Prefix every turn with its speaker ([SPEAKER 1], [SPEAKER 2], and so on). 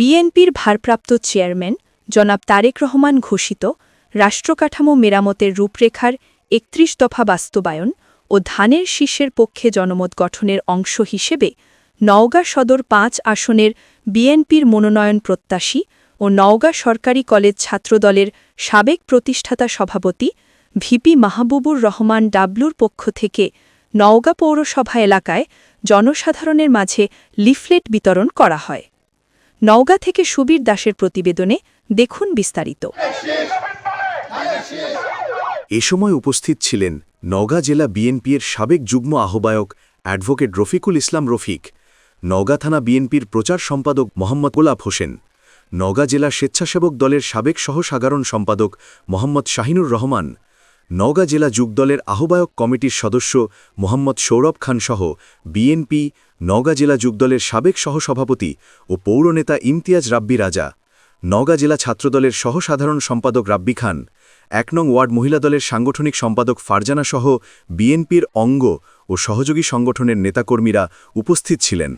[SPEAKER 1] বিএনপির ভারপ্রাপ্ত চেয়ারম্যান জনাব তারেক রহমান ঘোষিত রাষ্ট্রকাঠামো মেরামতের রূপরেখার একত্রিশ দফা বাস্তবায়ন ও ধানের শীর্ষের পক্ষে জনমত গঠনের অংশ হিসেবে নওগাঁ সদর পাঁচ আসনের বিএনপির মনোনয়ন প্রত্যাশী ও নওগাঁ সরকারি কলেজ ছাত্রদলের সাবেক প্রতিষ্ঠাতা সভাপতি ভিপি মাহবুবুর রহমান ডাবলুর পক্ষ থেকে নওগাঁ পৌরসভা এলাকায় জনসাধারণের মাঝে লিফলেট বিতরণ করা হয়। নওগাঁ থেকে সুবীর দাসের প্রতিবেদনে দেখুন বিস্তারিত।
[SPEAKER 2] এ সময় উপস্থিত ছিলেন নওগাঁ জেলা বিএনপির সাবেক যুগ্ম আহ্বায়ক অ্যাডভোকেট রফিকুল ইসলাম রফিক, নওগাঁ থানা বিএনপির প্রচার সম্পাদক মোহাম্মদ গোলাপ হোসেন, নওগাঁ জেলা স্বেচ্ছাসেবক দলের সাবেক সহসাধারণ সম্পাদক মোহাম্মদ শাহিনুর রহমান নওগাঁ জেলা যুগদলের আহ্বায়ক কমিটির সদস্য মোহাম্মদ সৌরভ খান সহ বিএনপি, নওগাঁ জেলা যুগদলের সাবেক সহসভাপতি ও পৌরনেতা ইমতিয়াজ রাব্বি রাজা, নওগাঁ জেলা ছাত্রদলের সহসাধারণ সম্পাদক রাব্বি খান, এক নং ওয়ার্ড মহিলা দলের সাংগঠনিক সম্পাদক ফারজানা সহ বিএনপির অঙ্গ ও সহযোগী সংগঠনের নেতাকর্মীরা উপস্থিত ছিলেন।